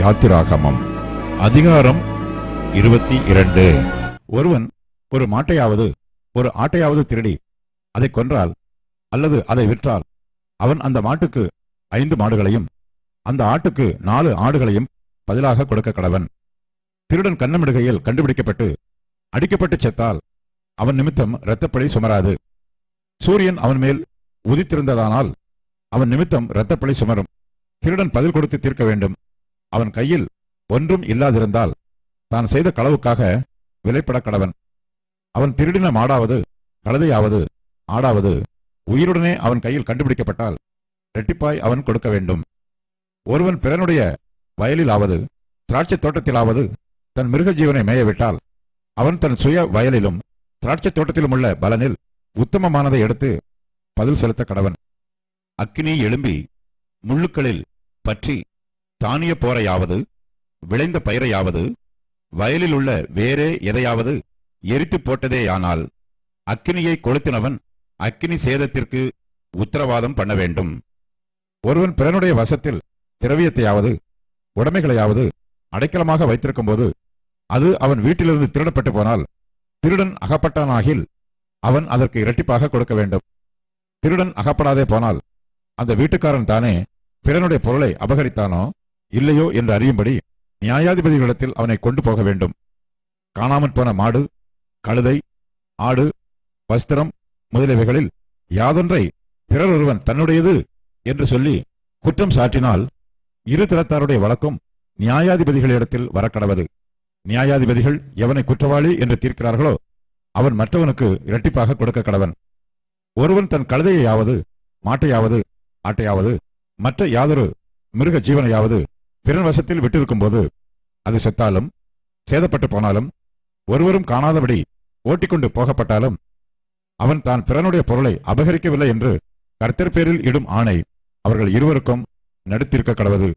யாத்திராகமம். அதிகாரம் இருபத்தி இரண்டு. ஒருவன் ஒரு மாட்டையாவது ஒரு ஆட்டையாவது திருடி அதை கொன்றால் அல்லது அதை விற்றால் அவன் அந்த மாட்டுக்கு ஐந்து மாடுகளையும் அந்த ஆட்டுக்கு நாலு ஆடுகளையும் பதிலாக கொடுக்க கடவன். திருடன் கண்ணமிடுகையில் கண்டுபிடிக்கப்பட்டு அடிக்கப்பட்டு செத்தால் அவன் நிமித்தம் இரத்தப்பழி சுமராது. சூரியன் அவன் மேல் உதித்திருந்ததானால் அவன் நிமித்தம் இரத்தப்பழி சுமரும். திருடன் பதில் கொடுத்து தீர்க்க வேண்டும். அவன் கையில் ஒன்றும் இல்லாதிருந்தால் தான் செய்த களவுக்காக விலைப்பட கடவன் அவன் திருடின மாடாவது கழுதையாவது ஆடாவது உயிருடனே அவன் கையில் கண்டுபிடிக்கப்பட்டால் ரெட்டிப்பாய் அவன் கொடுக்க வேண்டும். ஒருவன் பிறனுடைய வயலிலாவது திராட்சை தோட்டத்திலாவது தன் மிருக ஜீவனை மேயவிட்டால் அவன் தன் சுய வயலிலும் திராட்சை தோட்டத்திலும் உள்ள பலனில் உத்தமமானதை எடுத்து பதில் செலுத்த கடவன். அக்கினி எழும்பி முள்ளுக்களில் பற்றி தானிய போரையாவது விளைந்த பயிரையாவது வயலில் உள்ள வேறே எதையாவது எரித்து போட்டதேயானால் அக்கினியை கொளுத்தினவன் அக்கினி சேதத்திற்கு உத்தரவாதம் பண்ண வேண்டும். ஒருவன் பிறனுடைய வசத்தில் திரவியத்தையாவது உடைமைகளையாவது அடைக்கலமாக வைத்திருக்கும் போது அது அவன் வீட்டிலிருந்து திருடப்பட்டு போனால் திருடன் அகப்பட்டானாகில் அவன் அதற்கு இரட்டிப்பாக கொடுக்க வேண்டும். திருடன் அகப்படாதே போனால் அந்த வீட்டுக்காரன் தானே பிறனுடைய பொருளை அபகரித்தானோ? இல்லையோ என்று அறியும்படி நியாயாதிபதிகளிடத்தில் அவனை கொண்டு போக வேண்டும். காணாமற் போன மாடு கழுதை ஆடு வஸ்திரம் முதலியவைகளில் யாதொன்றை பிறர் ஒருவன் தன்னுடையது என்று சொல்லி குற்றம் சாட்டினால் இரு தரத்தாருடைய வழக்கும் நியாயாதிபதிகளிடத்தில் வரக்கடவது. நியாயாதிபதிகள் எவனை குற்றவாளி என்று தீர்க்கிறார்களோ அவன் மற்றவனுக்கு இரட்டிப்பாக கொடுக்க கடவன். ஒருவன் தன் கழுதையாவது மாட்டையாவது ஆட்டையாவது மற்ற யாதொரு மிருக ஜீவனையாவது பிறன் வசத்தில் விட்டிருக்கும் போது அது செத்தாலும் சேதப்பட்டு போனாலும் ஒருவரும் காணாதபடி ஓட்டிக்கொண்டு போகப்பட்டாலும் அவன் தான் பிறனுடைய பொருளை அபகரிக்கவில்லை என்று கர்த்தர் பேரில் இடும் ஆணை அவர்கள் இருவருக்கும் நடுத்திருக்க கடவது.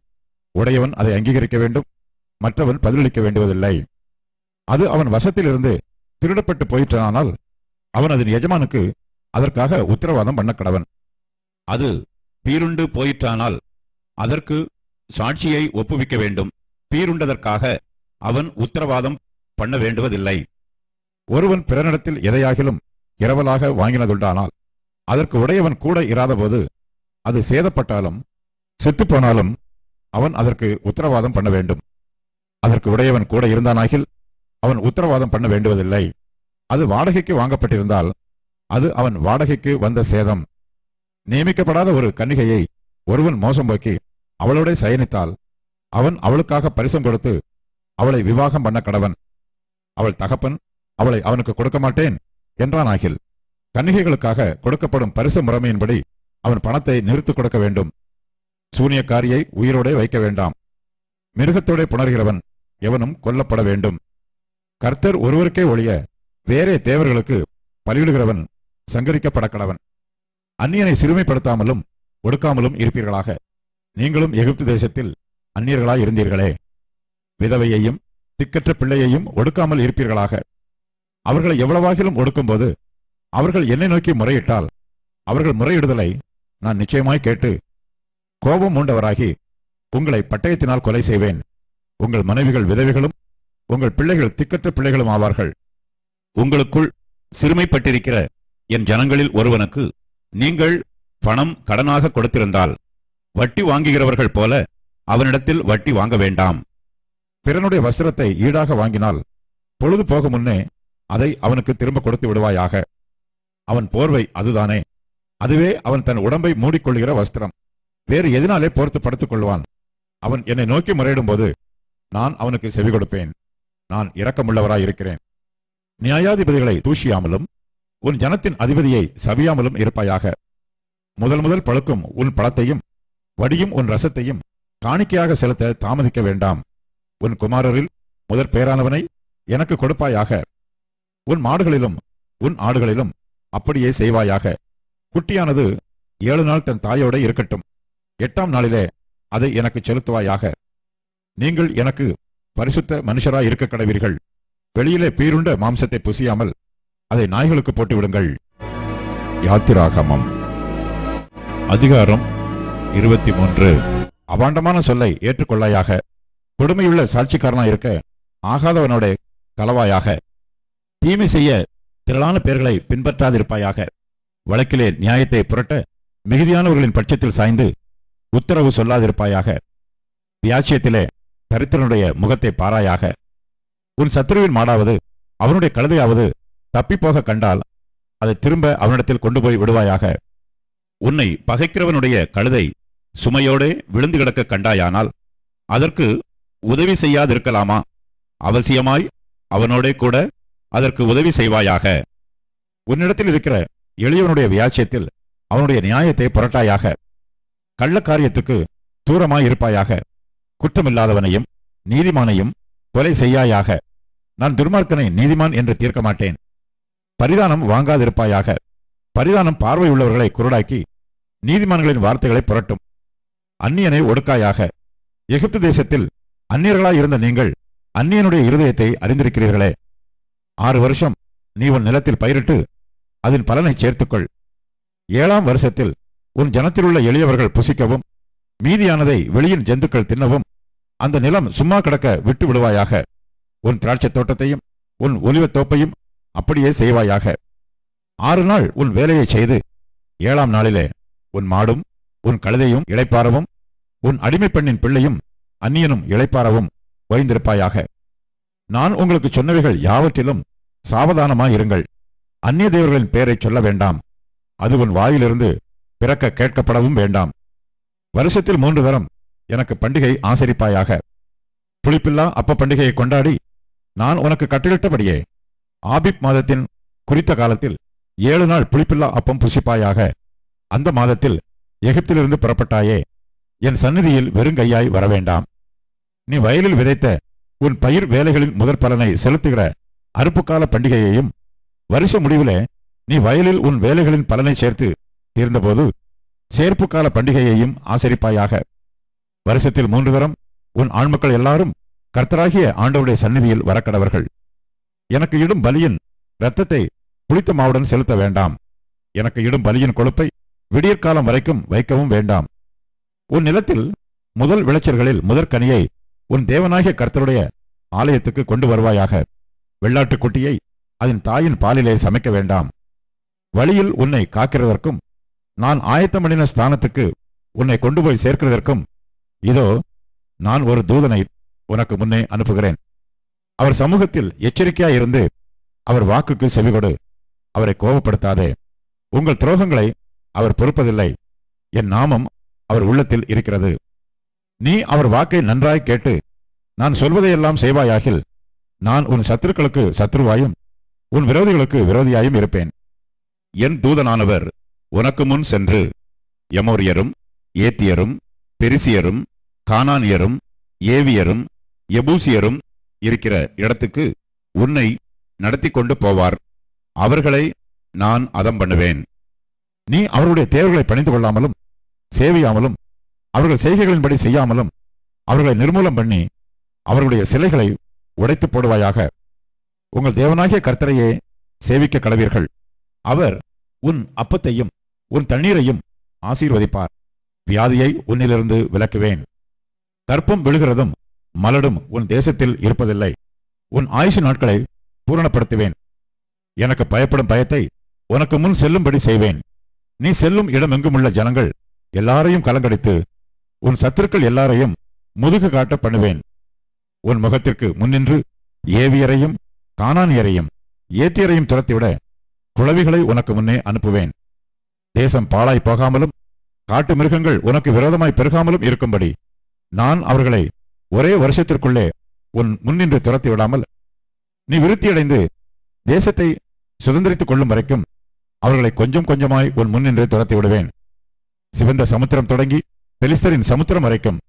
உடையவன் அதை அங்கீகரிக்க வேண்டும் மற்றவன் பதிலளிக்க வேண்டுவதில்லை. அது அவன் வசத்திலிருந்து திருடப்பட்டு போயிற்றானால் அவன் அதன் எஜமானுக்கு அதற்காக உத்தரவாதம் பண்ண கடவன். அது பீருண்டு போயிற்றானால் அதற்கு சாட்சியை ஒப்புவிக்க வேண்டும். பீருண்டதற்காக அவன் உத்தரவாதம் பண்ண வேண்டுவதில்லை. ஒருவன் பிறனிடத்தில் எதையாகிலும் இரவலாக வாங்கினதுண்டானால் அதற்கு உடையவன் கூட இராதபோது அது சேதப்பட்டாலும் செத்துப்போனாலும் அவன் அதற்கு உத்தரவாதம் பண்ண வேண்டும். அதற்கு உடையவன் கூட இருந்தானாகில் அவன் உத்தரவாதம் பண்ண வேண்டுவதில்லை. அது வாடகைக்கு வாங்கப்பட்டிருந்தால் அது அவன் வாடகைக்கு வந்த சேதம். நியமிக்கப்படாத ஒரு கன்னிகையை ஒருவன் மோசம் போக்கி அவளோட சயனித்தால் அவன் அவளுக்காக பரிசம் கொடுத்து அவளை விவாகம் பண்ண கடவன். அவள் தகப்பன் அவளை அவனுக்கு கொடுக்க மாட்டேன் என்றான் அகில் கன்னிகைகளுக்காக கொடுக்கப்படும் பரிசு முறைமையின்படி அவன் பணத்தை நிறுத்துக் கொடுக்க வேண்டும். சூனியக்காரியை உயிரோடே வைக்க வேண்டாம். மிருகத்தோடே புணர்கிறவன் எவனும் கொல்லப்பட வேண்டும். கர்த்தர் ஒருவருக்கே ஒழிய வேறே தேவர்களுக்கு பலியிடுகிறவன் சங்கரிக்கப்பட கடவன் அந்நியனை சிறுமைப்படுத்தாமலும் ஒடுக்காமலும் இருப்பீர்களாக. நீங்களும் எகிப்து தேசத்தில் அந்நியர்களாய் இருந்தீர்களே. விதவையையும் திக்கற்ற பிள்ளையையும் ஒடுக்காமல் இருப்பீர்களாக. அவர்களை எவ்வளவாகிலும் ஒடுக்கும்போது அவர்கள் என்னை நோக்கி முறையிட்டால் அவர்கள் முறையிடுதலை நான் நிச்சயமாய் கேட்டு கோபம் மூண்டவராகி உங்களை பட்டயத்தினால் கொலை செய்வேன். உங்கள் மனைவிகள் விதவைகளும் உங்கள் பிள்ளைகள் திக்கற்ற பிள்ளைகளும் ஆவார்கள். உங்களுக்குள் சிறுமைப்பட்டிருக்கிற என் ஜனங்களில் ஒருவனுக்கு நீங்கள் பணம் கடனாக கொடுத்திருந்தால் வட்டி வாங்குகிறவர்கள் போல அவனிடத்தில் வட்டி வாங்க வேண்டாம். பிறனுடைய வஸ்திரத்தை ஈடாக வாங்கினால் பொழுது போக முன்னே அதை அவனுக்கு திரும்ப கொடுத்து விடுவாயாக. அவன் போர்வை அதுதானே. அதுவே அவன் தன் உடம்பை மூடிக்கொள்கிற வஸ்திரம். வேறு எதனாலே போர்த்து படுத்துக் கொள்வான். அவன் என்னை நோக்கி முறையிடும்போது நான் அவனுக்கு செவி கொடுப்பேன். நான் இரக்கமுள்ளவராய் இருக்கிறேன் நியாயாதிபதிகளை தூஷியாமலும் உன் ஜனத்தின் அதிபதியை சவியாமலும் இருப்பாயாக. முதல் முதல் பழுக்கும் உன் பழத்தையும் வடியும் உன் ரசத்தையும் காணிக்கையாக செலுத்த தாமதிக்க வேண்டாம். உன் குமாரரில் முதற் பேரானவனை எனக்கு கொடுப்பாயாக. உன் மாடுகளிலும் உன் ஆடுகளிலும் அப்படியே செய்வாயாக. குட்டியானது ஏழு நாள் தன் தாயோட இருக்கட்டும். எட்டாம் நாளிலே அதை எனக்கு செலுத்துவாயாக. நீங்கள் எனக்கு பரிசுத்த மனுஷராய் இருக்க கடவீர்கள். வெளியிலே பீருண்ட மாம்சத்தை புசியாமல் அதை நாய்களுக்கு போட்டுவிடுங்கள். யாத்திராகமம். அதிகாரம் இருபத்தி மூன்று. அபாண்டமான சொல்லை ஏற்றுக்கொள்ளாயாக கொடுமையுள்ள சாட்சிக்காரனா இருக்க ஆகாதவனோட கலவாயாக தீமை செய்ய திரளான பேர்களை பின்பற்றாதிருப்பாயாக வழக்கிலே நியாயத்தை புரட்ட மிகுதியானவர்களின் பட்சத்தில் சாய்ந்து உத்தரவு சொல்லாதிருப்பாயாக வியாச்சியத்திலே தரித்திரனுடைய முகத்தை பாராயாக உன் சத்துருவின் மாடாவது அவனுடைய கழுதையாவது தப்பிப்போக கண்டால் அதை திரும்ப அவனிடத்தில் கொண்டு போய் விடுவாயாக உன்னை பகைக்கிறவனுடைய கழுதை சுமையோடே விழுந்து கிடக்க கண்டாயானால் அதற்கு உதவி செய்யாதிருக்கலாமா? அவசியமாய் அவனோடே கூட அதற்கு உதவி செய்வாயாக. உன்னிடத்தில் இருக்கிற எளியவனுடைய வியாச்சியத்தில் அவனுடைய நியாயத்தை புரட்டாயாக. கள்ளக்காரியத்துக்கு தூரமாய் இருப்பாயாக. குற்றமில்லாதவனையும் நீதிமானையும் கொலை செய்யாயாக. நான் துர்மார்க்கனை நீதிமான் என்று தீர்க்க மாட்டேன். பரிதானம் வாங்காதிருப்பாயாக. பரிதானம் பார்வையுள்ளவர்களை குருடாக்கி நீதிமான்களின் வார்த்தைகளை புரட்டும். அந்நியனை ஒடுக்காயாக. எகிப்து தேசத்தில் அந்நியர்களாய் இருந்த நீங்கள் அந்நியனுடைய இருதயத்தை அறிந்திருக்கிறீர்களே. ஆறு வருஷம் நீ உன் நிலத்தில் பயிரிட்டு அதன் பலனை சேர்த்துக்கொள். ஏழாம் வருஷத்தில் உன் ஜனத்திலுள்ள எளியவர்கள் புசிக்கவும் மீதியானதை வெளியின் ஜந்துக்கள் தின்னவும் அந்த நிலம் சும்மா கிடக்க விட்டு விடுவாயாக. உன் திராட்சைத் தோட்டத்தையும் உன் ஒலிவத் தோப்பையும் அப்படியே செய்வாயாக. ஆறு நாள் உன் வேலையை செய்து ஏழாம் நாளிலே உன் மாடும் உன் கழுதையும் இளைப்பாறவும் உன் அடிமைப் பெண்ணின் பிள்ளையும் அந்நியனும் இளைப்பாரவும் ஓய்ந்திருப்பாயாக நான் உங்களுக்கு சொன்னவைகள் யாவற்றிலும் சாவதானமாயிருங்கள். அந்நிய தேவர்களின் பெயரைச் சொல்ல வேண்டாம். அது உன் வாயிலிருந்து பிறக்க கேட்கப்படவும் வேண்டாம். வருஷத்தில் மூன்று தரம் எனக்கு பண்டிகை ஆசரிப்பாயாக. புளிப்பில்லா அப்ப பண்டிகையை கொண்டாடி நான் உனக்கு கட்டளிட்டபடியே ஆபிப் மாதத்தின் குறித்த காலத்தில் ஏழு நாள் புளிப்பில்லா அப்பம் புசிப்பாயாக. அந்த மாதத்தில் எகிப்திலிருந்து புறப்பட்டாயே. என் சந்நிதியில் வெறுங்கையாய் வரவேண்டாம். நீ வயலில் விதைத்த உன் பயிர் வேலைகளின் முதற் பலனை செலுத்துகிற அறுப்புக்கால பண்டிகையையும் வருஷ முடிவிலே நீ வயலில் உன் வேலைகளின் பலனை சேர்த்து தீர்ந்தபோது சேர்ப்புக்கால பண்டிகையையும் ஆசரிப்பாயாக. வருஷத்தில் மூன்று தரம் உன் ஆண்மக்கள் எல்லாரும் கர்த்தராகிய ஆண்டவுடைய சந்நிதியில் வரக்கடவர்கள். எனக்கு இடும் பலியின் இரத்தத்தை புளித்த மாவுடன் செலுத்த வேண்டாம். எனக்கு இடும் பலியின் கொழுப்பை விடியற்காலம் வரைக்கும் வைக்கவும் வேண்டாம். உன் நிலத்தில் முதல் விளைச்சல்களில் முதற்கனியை உன் தேவனாகிய கர்த்தருடைய ஆலயத்துக்கு கொண்டு வருவாயாக. வெள்ளாட்டுக் குட்டியை அதன் தாயின் பாலிலே சமைக்க வேண்டாம். வழியில் உன்னை காக்கிறதற்கும் நான் ஆயத்தமணின ஸ்தானத்துக்கு உன்னை கொண்டு போய் சேர்க்கிறதற்கும் இதோ நான் ஒரு தூதனை உனக்கு முன்னே அனுப்புகிறேன். அவர் சமூகத்தில் எச்சரிக்கையாயிருந்து அவர் வாக்குக்கு செவிகொடு அவரை கோபப்படுத்தாதே. உங்கள் துரோகங்களை அவர் பொறுப்பதில்லை. என் நாமம் அவர் உள்ளத்தில் இருக்கிறது. நீ அவர் வாக்கை நன்றாய் கேட்டு நான் சொல்வதையெல்லாம் செய்வாயாகில் நான் உன் சத்துருக்களுக்கு சத்ருவாயும் உன் விரோதிகளுக்கு விரோதியாயும் இருப்பேன். என் தூதனானவர் உனக்கு முன் சென்று எமோரியரும் ஏத்தியரும் பெரிசியரும் கானானியரும் ஏவியரும் எபூசியரும் இருக்கிற இடத்துக்கு உன்னை நடத்தி கொண்டு போவார். அவர்களை நான் அதம் பண்ணுவேன். நீ அவருடைய தேவைகளை பணிந்து கொள்ளாமலும் சேவியாமலும் அவர்கள் செய்கைகளின்படி செய்யாமலும் அவர்களை நிர்மூலம் பண்ணி அவர்களுடைய சிலைகளை உடைத்து போடுவாயாக. உங்கள் தேவனாகிய கர்த்தரையே சேவிக்க கடவீர்கள். அவர் உன் அப்பத்தையும் உன் தண்ணீரையும் ஆசீர்வதிப்பார். வியாதியை உன்னிலிருந்து விலக்குவேன். கற்பம் விழுகிறதும் மலடும் உன் தேசத்தில் இருப்பதில்லை. உன் ஆயுசு நாட்களை பூரணப்படுத்துவேன். எனக்கு பயப்படும் பயத்தை உனக்கு முன் செல்லும்படி செய்வேன். நீ செல்லும் இடமெங்குமுள்ள ஜனங்கள் எல்லாரையும் கலங்கடித்து உன் சத்துருக்கள் எல்லாரையும் முதுகு காட்ட பண்ணுவேன். உன் முகத்திற்கு முன்னின்று ஏவியரையும் காணானியரையும் ஏத்தியரையும் துரத்திவிட குழவிகளை உனக்கு முன்னே அனுப்புவேன். தேசம் பாழாய் போகாமலும் காட்டு மிருகங்கள் உனக்கு விரோதமாய் பெருகாமலும் இருக்கும்படி நான் அவர்களை ஒரே வருஷத்திற்குள்ளே உன் முன்னின்று துரத்தி விடாமல் நீ விருத்தியடைந்து தேசத்தை சுதந்திரித்துக் கொள்ளும் வரைக்கும் அவர்களை கொஞ்சம் கொஞ்சமாய் உன் முன்னின்று துரத்தி விடுவேன். சிவந்த சமுத்திரம் தொடங்கி பெலிஸ்தரின் சமுத்திரம் வரைக்கும்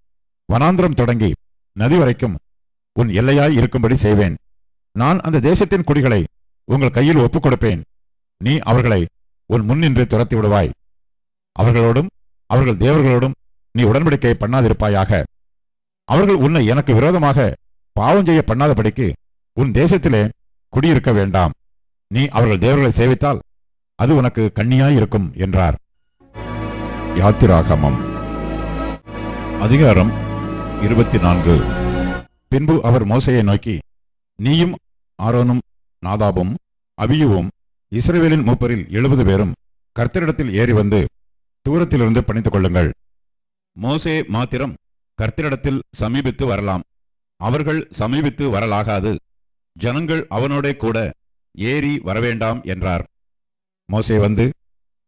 வனாந்திரம் தொடங்கி நதி வரைக்கும் உன் எல்லையாய் இருக்கும்படி செய்வேன். நான் அந்த தேசத்தின் குடிகளை உங்கள் கையில் ஒப்புக் கொடுப்பேன் நீ அவர்களை உன் முன்னின்று துரத்தி விடுவாய். அவர்களோடும் அவர்கள் தேவர்களோடும் நீ உடன்படிக்கை பண்ணாதிருப்பாயாக. அவர்கள் உன்னை எனக்கு விரோதமாக பாவம் செய்ய பண்ணாதபடிக்கு உன் தேசத்திலே குடியிருக்க வேண்டாம். நீ அவர்கள் தேவர்களை சேவித்தால் அது உனக்கு கண்ணியாயிருக்கும் என்றார். யாத்திராகமம். அதிகாரம் இருபத்தி நான்கு பின்பு அவர் மோசையை நோக்கி நீயும் ஆரோனும் நாதாபும் அபியுவும் இஸ்ரேவேலின் மூப்பரில் எழுபது பேரும் கர்த்தரிடத்தில் ஏறி வந்து தூரத்திலிருந்து பணித்துக் கொள்ளுங்கள் மோசே மாத்திரம் கர்த்தரிடத்தில் சமீபித்து வரலாம். அவர்கள் சமீபித்து வரலாகாது. ஜனங்கள் அவனோடே கூட ஏறி வரவேண்டாம் என்றார். மோசே வந்து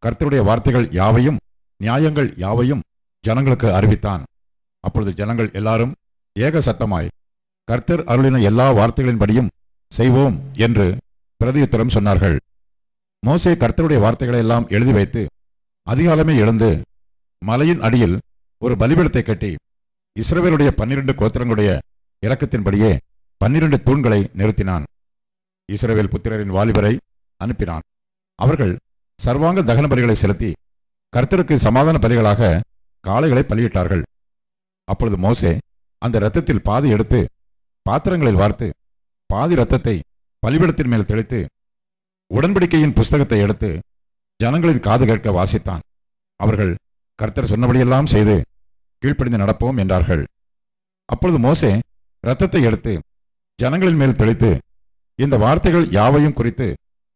கர்த்தருடைய வார்த்தைகள் யாவையும் நியாயங்கள் யாவையும் ஜனங்களுக்கு அறிவித்தான். அப்பொழுது ஜனங்கள் எல்லாரும் ஏக சத்தமாய் கர்த்தர் அருளின எல்லா வார்த்தைகளின்படியும் செய்வோம் என்று பிரதியுத்தரம் சொன்னார்கள். மோசே கர்த்தருடைய வார்த்தைகளை எல்லாம் எழுதி வைத்து அதிகாலமே எழுந்து மலையின் அடியில் ஒரு பலிபீடத்தை கட்டி இஸ்ரவேலுடைய பன்னிரண்டு கோத்திரங்களுடைய இலக்கத்தின்படியே பன்னிரண்டு தூண்களை நிறுத்தினான். இஸ்ரவேல் புத்திரரின் வாலிபரை அனுப்பினான். அவர்கள் சர்வாங்க தகன பலிகளை செலுத்தி கர்த்தருக்கு சமாதான பலிகளாக காளைகளை பலியிட்டார்கள். அப்பொழுது மோசே அந்த இரத்தத்தில் பாதி எடுத்து பாத்திரங்களில் வார்த்து பாதி இரத்தத்தை பலிபிடத்தின் மேல் தெளித்து உடன்படிக்கையின் புஸ்தகத்தை எடுத்து ஜனங்களின் காது கேட்க வாசித்தான். அவர்கள் கர்த்தர் சொன்னபடியெல்லாம் செய்து கீழ்ப்படிந்து நடப்போம் என்றார்கள். அப்பொழுது மோசே இரத்தத்தை எடுத்து ஜனங்களின் மேல் தெளித்து இந்த வார்த்தைகள் யாவையும் குறித்து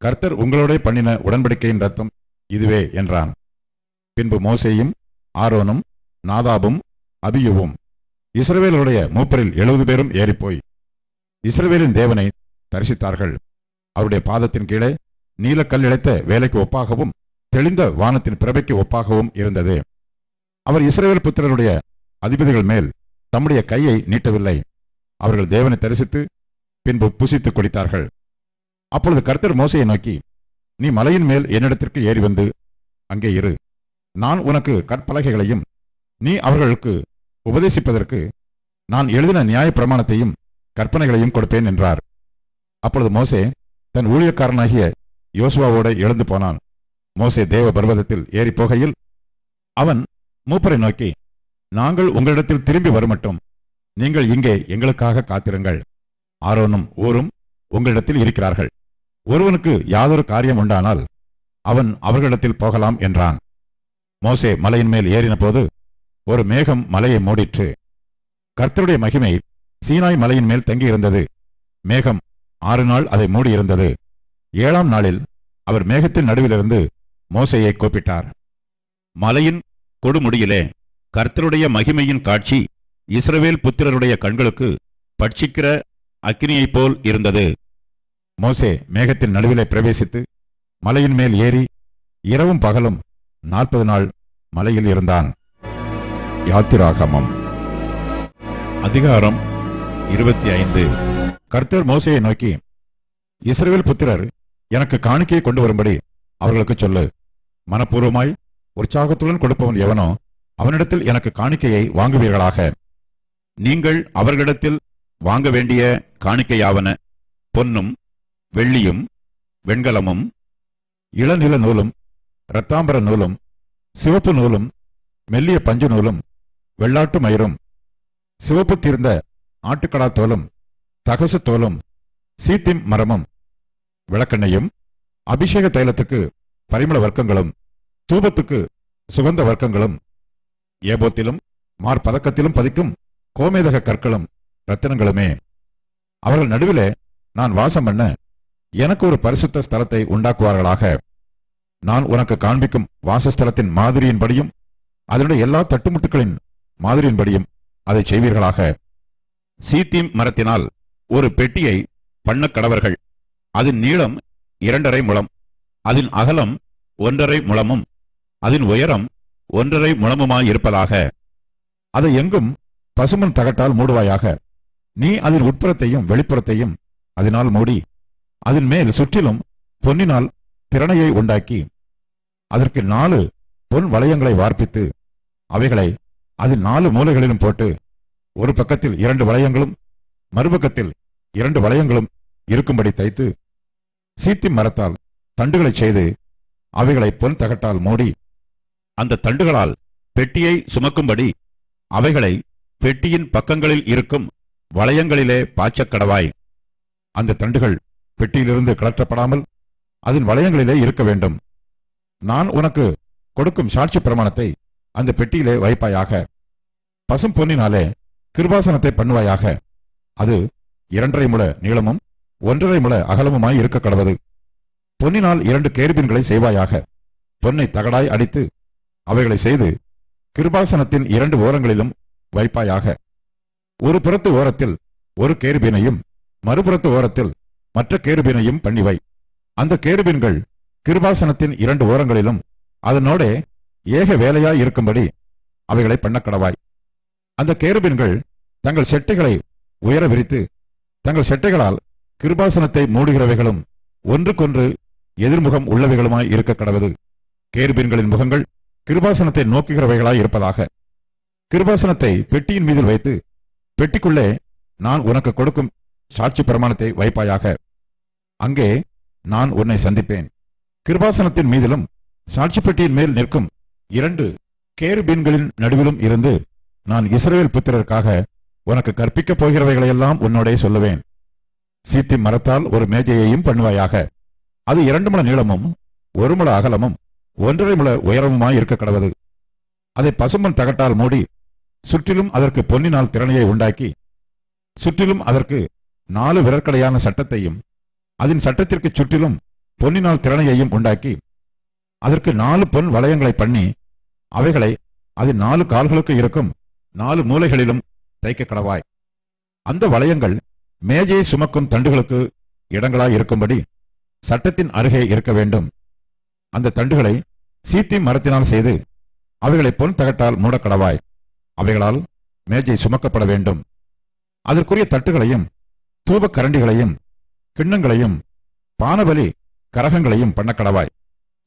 கர்த்தர் உங்களோட பண்ணின உடன்படிக்கையின் ரத்தம் இதுவே என்றான். பின்பு மோசேயும் ஆரோனும் நாதாபும் அபியுவும் இஸ்ரவேலுடைய மூப்பரில் எழுபது பேரும் ஏறிப்போய் இஸ்ரவேலின் தேவனை தரிசித்தார்கள். அவருடைய பாதத்தின் கீழே நீலக்கல் இழைத்த வேலைக்கு ஒப்பாகவும் தெளிந்த வானத்தின் பிறவைக்கு ஒப்பாகவும் இருந்தது. அவர் இஸ்ரேல் புத்திரருடைய அதிபதிகள் மேல் தம்முடைய கையை நீட்டவில்லை. அவர்கள் தேவனை தரிசித்து பின்பு புசித்துக் குடித்தார்கள். அப்பொழுது கர்த்தர் மோசையை நோக்கி நீ மலையின் மேல் என்னிடத்திற்கு ஏறி வந்து அங்கே இரு. நான் உனக்கு கற்பலகைகளையும் நீ அவர்களுக்கு உபதேசிப்பதற்கு நான் எழுதின நியாய பிரமாணத்தையும் கற்பனைகளையும் கொடுப்பேன் என்றார். அப்பொழுது மோசே தன் ஊழியக்காரனாகிய யோசுவாவோட எழுந்து போனான். மோசே தேவ பர்வதத்தில் ஏறி போகையில் அவன் மூப்பரை நோக்கி நாங்கள் உங்களிடத்தில் திரும்பி வருமட்டும். நீங்கள் இங்கே எங்களுக்காக காத்திருங்கள். ஆரோனும் ஊரும் உங்களிடத்தில் இருக்கிறார்கள். ஒருவனுக்கு யாதொரு காரியம் உண்டானால் அவன் அவர்களிடத்தில் போகலாம் என்றான். மோசே மலையின் மேல் ஏறினபோது ஒரு மேகம் மலையை மூடிற்று. கர்த்தருடைய மகிமை சீனாய் மலையின் மேல் தங்கியிருந்தது. மேகம் ஆறு நாள் அதை மூடியிருந்தது. ஏழாம் நாளில் அவர் மேகத்தின் நடுவிலிருந்து மோசையை கூப்பிட்டார். மலையின் கொடுமுடியிலே கர்த்தருடைய மகிமையின் காட்சி இஸ்ரவேல் புத்திரருடைய கண்களுக்கு பட்சிக்கிற அக்னியைப் போல் இருந்தது. மோசே மேகத்தின் நடுவிலே பிரவேசித்து மலையின் மேல் ஏறி இரவும் பகலும் நாற்பது நாள் மலையில் இருந்தான். யாத்திராகமம். அதிகாரம் இருபத்தி ஐந்து கர்த்தர் மோசையை நோக்கி இஸ்ரேல் புத்திரர் எனக்கு காணிக்கையை கொண்டு வரும்படி அவர்களுக்கு சொல்லு. மனப்பூர்வமாய் உற்சாகத்துடன் கொடுப்பவன் எவனோ அவனிடத்தில் எனக்கு காணிக்கையை வாங்குவீர்களாக. நீங்கள் அவர்களிடத்தில் வாங்க வேண்டிய காணிக்கையாவன பொன்னும் வெள்ளியும் வெண்கலமும் இளநில நூலும் இரத்தாம்பர நூலும் சிவப்பு நூலும் மெல்லிய பஞ்சு நூலும் வெள்ளாட்டு மயிரும் சிவப்பு தீர்ந்த ஆட்டுக்கடா தோலும் தகசு தோலும் சீத்திம் மரமும் விளக்கெண்ணையும் அபிஷேக தைலத்துக்கு பரிமள வர்க்கங்களும் தூபத்துக்கு சுகந்த வர்க்கங்களும் ஏபோத்திலும் மார்பதக்கத்திலும் பதிக்கும் கோமேதக கற்களும் ரத்தினங்களுமே அவர்கள் நடுவிலே நான் வாசம் பண்ண எனக்கு ஒரு பரிசுத்த ஸ்தலத்தை உண்டாக்குவார்களாக. நான் உனக்கு காண்பிக்கும் வாசஸ்தலத்தின் மாதிரியின்படியும் அதனுடைய எல்லா தட்டுமுட்டுகளின் மாதிரியின்படியும் அதை செய்வீர்களாக. சீத்தீம் மரத்தினால் ஒரு பெட்டியை பண்ண கடவர்கள். அதன் நீளம் இரண்டரை முழம் அதன் அகலம் ஒன்றரை முழமும் அதன் உயரம் ஒன்றரை முழமுமாயிருப்பதாக. அதை எங்கும் பசுமன் தகட்டால் மூடுவாயாக. நீ அதன் உட்புறத்தையும் வெளிப்புறத்தையும் அதனால் மூடி அதன் மேல் சுற்றிலும் பொன்னினால் திறனையை உண்டாக்கி அதற்கு நாலு பொன் வளையங்களை வார்ப்பித்து அவைகளை அதன் நாலு மூலைகளிலும் போட்டு ஒரு பக்கத்தில் இரண்டு வளையங்களும் மறுபக்கத்தில் இரண்டு வளையங்களும் இருக்கும்படி தைத்து சீத்தி மரத்தால் தண்டுகளைச் செய்து அவைகளை பொன் தகட்டால் மூடி அந்த தண்டுகளால் பெட்டியை சுமக்கும்படி அவைகளை பெட்டியின் பக்கங்களில் இருக்கும் வளையங்களிலே பாய்ச்சக் கடவாய் அந்த தண்டுகள் பெட்டியிலிருந்து கலற்றப்படாமல் அதன் வளையங்களிலே இருக்க வேண்டும். நான் உனக்கு கொடுக்கும் சாட்சி பிரமாணத்தை அந்த பெட்டியிலே வைப்பாயாக. பசும் பொன்னினாலே கிருபாசனத்தை பண்ணுவாயாக. அது இரண்டரை முழ நீளமும் ஒன்றரை முழ அகலமுமாய் இருக்க கடவது. பொன்னினால் இரண்டு கேருபீன்களை செய்வாயாக. பொன்னை தகடாய் அடித்து அவைகளை செய்து கிருபாசனத்தின் இரண்டு ஓரங்களிலும் வைப்பாயாக. ஒரு புறத்து ஓரத்தில் ஒரு கேருபீனையும் மறுபுறத்து ஓரத்தில் மற்ற கேருபீனையும் பண்ணிவை அந்த கேருபீன்கள் கிருபாசனத்தின் இரண்டு ஓரங்களிலும் அதனோடே ஏக வேலையாய் இருக்கும்படி அவைகளை பண்ணக்கடவாய் அந்த கேருபீன்கள் தங்கள் செட்டைகளை உயர விரித்து தங்கள் செட்டைகளால் கிருபாசனத்தை மூடுகிறவைகளும் ஒன்றுக்கொன்று எதிர்முகம் உள்ளவைகளுமாய் இருக்க கடவது. கேருபீன்களின் முகங்கள் கிருபாசனத்தை நோக்குகிறவைகளாய் இருப்பதாக. கிருபாசனத்தை பெட்டியின் மீதில் வைத்து பெட்டிக்குள்ளே நான் உனக்கு கொடுக்கும் சாட்சி பிரமாணத்தை வைப்பாயாக. அங்கே நான் உன்னை சந்திப்பேன். கிருபாசனத்தின் மீதிலும் சாட்சி பெட்டியின் மேல் நிற்கும் இரண்டு கேருபீன்களின் நடுவிலும் இருந்து நான் இஸ்ரேல் புத்திரருக்காக உனக்கு கற்பிக்கப் போகிறவைகளையெல்லாம் உன்னோடே சொல்லுவேன். சீத்தி மரத்தால் ஒரு மேஜையையும் பண்ணுவாயாக. அது இரண்டு முள நீளமும் ஒரு முழ அகலமும் ஒன்றரை முழ உயரமுமாய் இருக்க கடவது. அதை பசும்பன் தகட்டால் மூடி சுற்றிலும் அதற்கு பொன்னினால் திறனையை உண்டாக்கி சுற்றிலும் அதற்கு நாலு விரற்கடையான சட்டத்தையும் அதன் சட்டத்திற்கு சுற்றிலும் பொன்னினால் திறனையையும் உண்டாக்கி அதற்கு நாலு பொன் வளையங்களை பண்ணி அவைகளை அதன் நாலு கால்களுக்கு இருக்கும் நாலு மூலைகளிலும் தைக்க கடவாய். அந்த வளையங்கள் மேஜையை சுமக்கும் தண்டுகளுக்கு இடங்களாய் இருக்கும்படி சட்டத்தின் அருகே இருக்க வேண்டும். அந்த தண்டுகளை சீத்தி மரத்தினால் செய்து அவைகளை பொன் தகட்டால் மூடக்கடவாய் அவைகளால் மேஜை சுமக்கப்பட வேண்டும். அதற்குரிய தட்டுகளையும் தூபக்கரண்டிகளையும் கிண்ணங்களையும் பானபலி கரகங்களையும் பண்ணக்கடவாய்.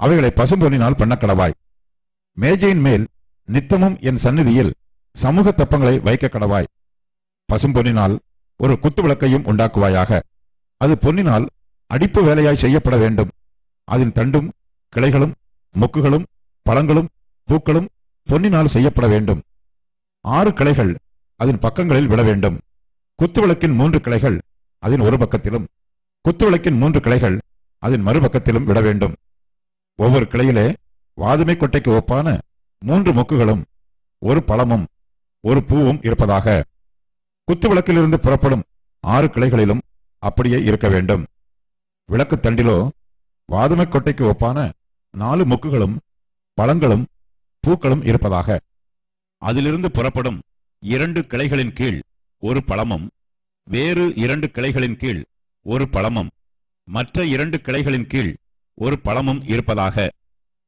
அவைகளை பசும்பொன்னினால் பண்ணக்கடவாய். மேஜையின் மேல் நித்தமும் என் சந்நிதியில் சமூக தப்பங்களை வைக்க கடவாய் பசும்பொன்னினால் ஒரு குத்து விளக்கையும் உண்டாக்குவாயாக. அது பொன்னினால் அடிப்பு வேலையாய் செய்யப்பட வேண்டும். அதன் தண்டும் கிளைகளும் மொக்குகளும் பழங்களும் பூக்களும் பொன்னினால் செய்யப்பட வேண்டும். ஆறு கிளைகள் அதன் பக்கங்களில் விட வேண்டும். குத்துவிளக்கின் மூன்று கிளைகள் அதன் ஒரு பக்கத்திலும் குத்துவிளக்கின் மூன்று கிளைகள் அதன் மறுபக்கத்திலும் விட வேண்டும். ஒவ்வொரு கிளையிலே வாதுமை கொட்டைக்கு ஒப்பான மூன்று மொக்குகளும் ஒரு பழமும் ஒரு பூவும் இருப்பதாக. குத்துவிளக்கிலிருந்து புறப்படும் ஆறு கிளைகளிலும் அப்படியே இருக்க வேண்டும். விளக்கு தண்டிலோ வாதுமை கொட்டைக்கு ஒப்பான நாலு மொக்குகளும் பழங்களும் பூக்களும் இருப்பதாக. அதிலிருந்து புறப்படும் இரண்டு கிளைகளின் கீழ் ஒரு பழமும் வேறு இரண்டு கிளைகளின் கீழ் ஒரு பழமும் மற்ற இரண்டு கிளைகளின் கீழ் ஒரு பழமும் இருப்பதாக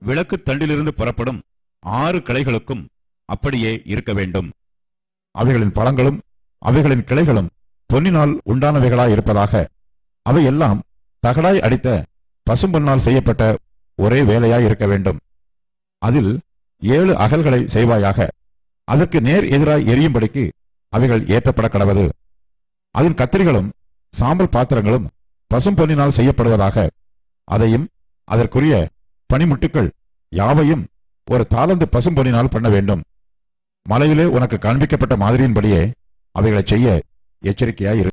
விளக்கு தண்டிலிருந்து புறப்படும் ஆறு கிளைகளுக்கும் அப்படியே இருக்க வேண்டும். அவைகளின் பழங்களும் அவைகளின் கிளைகளும் பொன்னினால் உண்டானவைகளாய் இருப்பதாக அவையெல்லாம் தகடாய் அடித்த பசும்பொன்னால் செய்யப்பட்ட ஒரே வேலையாய் இருக்க வேண்டும். அதில் ஏழு அகல்களை செய்வாயாக அதற்கு நேர் எதிராய் எரியும்படிக்கு அவைகள் ஏற்றப்பட கடவது. அதன் கத்திரிகளும் சாம்பல் பாத்திரங்களும் பசும் பொன்னினால் செய்யப்படுவதாக அதையும் அதற்குரிய பனிமுட்டுக்கள் யாவையும் ஒரு தாளந்து பசும் பொன்னினால் பண்ண வேண்டும். மலையிலே உனக்கு காண்பிக்கப்பட்ட மாதிரியின்படியே அவைகளை செய்ய எச்சரிக்கையாயிரு